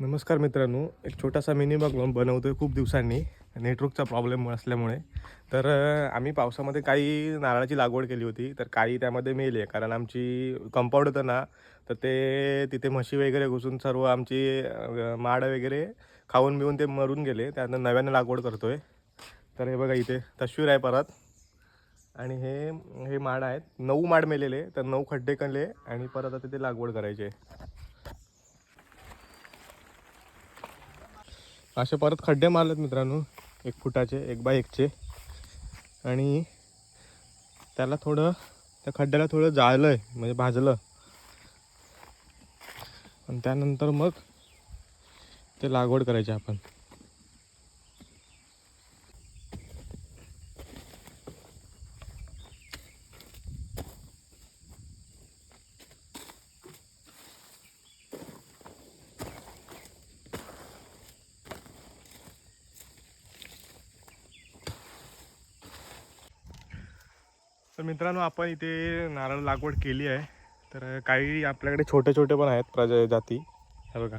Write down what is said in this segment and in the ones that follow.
नमस्कार मित्रांनो एक छोटासा मिनी ब्लॉग बनवतो आहे खूप दिवसांनी. नेटवर्कचा प्रॉब्लेम असल्यामुळे. तर आम्ही पावसामध्ये काही नारळाची लागवड केली होती तर काही त्यामध्ये मेले कारण आमची कंपाऊंड होतं ना तर ते तिथे म्हशी वगैरे घुसून सर्व आमची माड वगैरे खाऊन बिऊन ते मरून गेले. त्यानंतर नव्यानं लागवड करतो आहे तर हे बघा इथे तश्वीर आहे परत. आणि हे हे माड आहेत. नऊ माड मेलेले तर नऊ खड्डे कणले आणि परत आता ते लागवड करायचे असे परत खड्डे मारलेत मित्रांनो. एक फुटाचे एक बाय एकचे. आणि त्याला थोडं त्या खड्ड्याला थोडं जाळलं आहे म्हणजे भाजलं. आणि त्यानंतर मग ते लागवड करायची आपण. तर मित्रांनो आपण इथे नारळ लागवड केली आहे. तर काही आपल्याकडे छोटे छोटे पण आहेत प्रजा जाती. हे बघा.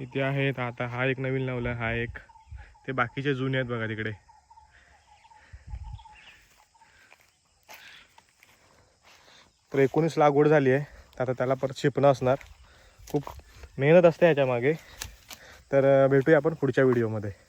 इथे आहेत आता हा एक नवीन लावला हा एक. ते बाकीचे जुने आहेत बघा तिकडे. तर एकोणीस लागवड झाली आहे. तर आता त्याला परत शिपणं असणार. खूप मेहनत असते याच्यामागे तर भेटूया आपण पुढच्या व्हिडिओमध्ये.